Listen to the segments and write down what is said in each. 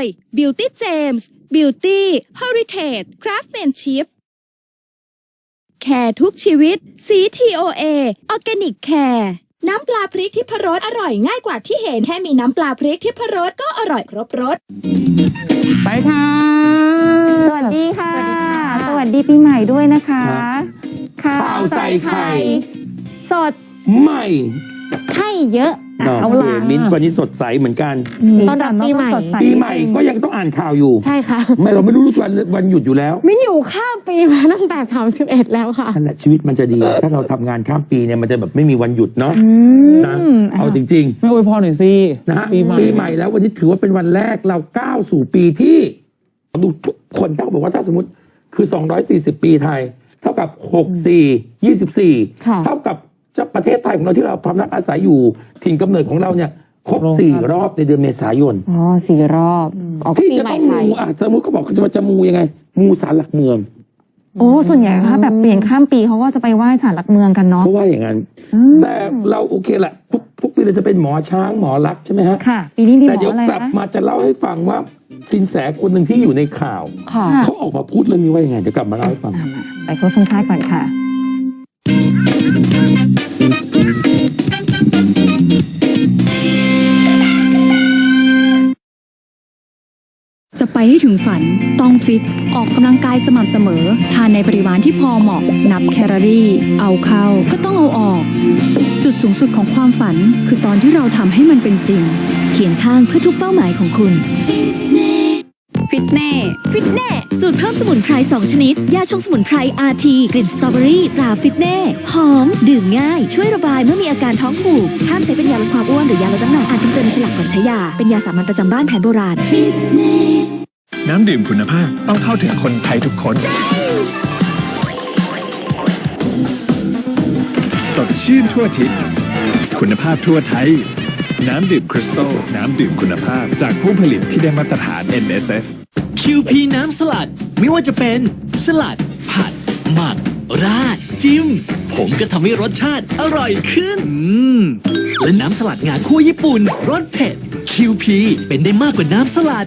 ย Beauty James Beauty Heritage Craftsmanship แคร์ทุกชีวิตสี TOA Organic Care น้ำปลาพริกทิพรสอร่อยง่ายกว่าที่เห็นแค่มีน้ำปลาพริกทิพรสก็อร่อยครบรส ไปค่ะ สวัสดีค่ะ สวัสดีปีใหม่ด้วยนะคะค่ะข่าวใส่ไข่สดใหม่ ให้เยอะเนาะเอาล่ะมิ้นท์วันนี้สดใสเหมือนกัน ต้อนรับปีใหม่ สดใสปีใหม่ก็ยังต้องอ่านข่าวอยู่ ใช่ค่ะ ไม่เราไม่รู้วันวันหยุดอยู่แล้วมินอยู่ข้ามปีมาตั้งแต่ 31 แล้วค่ะ นั่นแหละชีวิตมันจะดี ถ้าเราทำงานข้ามปีเนี่ยมันจะแบบไม่มีวันหยุดเนาะอืมนะเอาจริง ไม่อวยพรหน่อยสิๆ นะฮะปีใหม่ปีใหม่แล้ววันนี้ถือว่าเป็นวันแรกเราก้าวสู่ปีที่ดูทุกคนถ้าบอกว่าถ้าสมมติคือ 240 ปีไทย เท่ากับ 64 24ค่ะเท่ากับ เจ้าประเทศไทยของเราที่เราพำนักอาศัยอยู่ถิ่นกำเนิดของเราเนี่ยครบสี่รอบในเดือนเมษายนอ๋อสี่รอบออกที่ปีจะใหม่ต้องไทมูยอะสมมติเขาบอกเขาจะมาจะมูยังไง มูสารหลักเมืองโอ้ส่วนใหญ่ถ้าแบบเปลี่ยนข้ามปีเขาก็จะไปไหว้ศาลหลักเมืองกันเนาะ เขาว่าอย่างนั้นอืมแต่เราโอเคแหละทุกทุกปีเราจะเป็นหมอช้างหมอรักษณ์ใช่ไหมฮะ ค่ะ ปีนี้ดีหแต่มเดี๋ยอวอะไรกลับนะมาจะเล่าให้ฟังว่าสินแสคนหนึ่งที่อยู่ในข่าว ค่ะ เขาออกมาพูดเรื่องนี้ว่ายังไงเดี๋ยวกลับมาเล่าให้ฟังอะมาไปครบทรงชาติก่อนค่ะ ไปให้ถึงฝัน ต้องฟิต ออกกำลังกายสม่ำเสมอ ทานในปริมาณที่พอเหมาะ นับแคลอรี่ เอาเข้า ก็ต้องเอาออก จุดสูงสุดของความฝัน คือตอนที่เราทำให้มันเป็นจริง เขียนข้างเพื่อทุกเป้าหมายของคุณ ฟิตเน่ฟิตเน่สูตรเพิ่มสมุนไพร 2 ชนิด ยาชงสมุนไพร RT กลิ่นสตรอเบอรี่ตราฟิตเน่หอม ดื่มง่าย ช่วยระบายเมื่อมีอาการท้องผูกห้ามใช้เป็นยาลดความอ้วนหรือ ยาลดน้ำหนักอ่านคำเตือนในฉลากก่อนใช้ยา เป็นยาสามัญประจำบ้านแผนโบราณน้ำดื่มคุณภาพต้องเข้าถึงคนไทยทุกคน สดชื่นทั่วทิศคุณภาพทั่วไทย น้ำดื่มคริสตัลน้ำดื่มคุณภาพจากผู้ผลิตที่ได้มาตรฐาน NSF QP น้ำสลัด ไม่ว่าจะเป็นสลัด ผัด หมัก ราด จิ้ม ผมก็ทำให้รสชาติอร่อยขึ้นอืมและน้ำสลัดงาคั่วญี่ปุ่นรสเผ็ด QP เป็นได้มากกว่าน้ำสลัด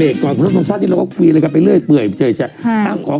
บรกก่อนคุณผู้ชมชาติที่เราก็คุยอะไรกันไปเรื่อยเปื่อยเจยจะค่ะอะขอ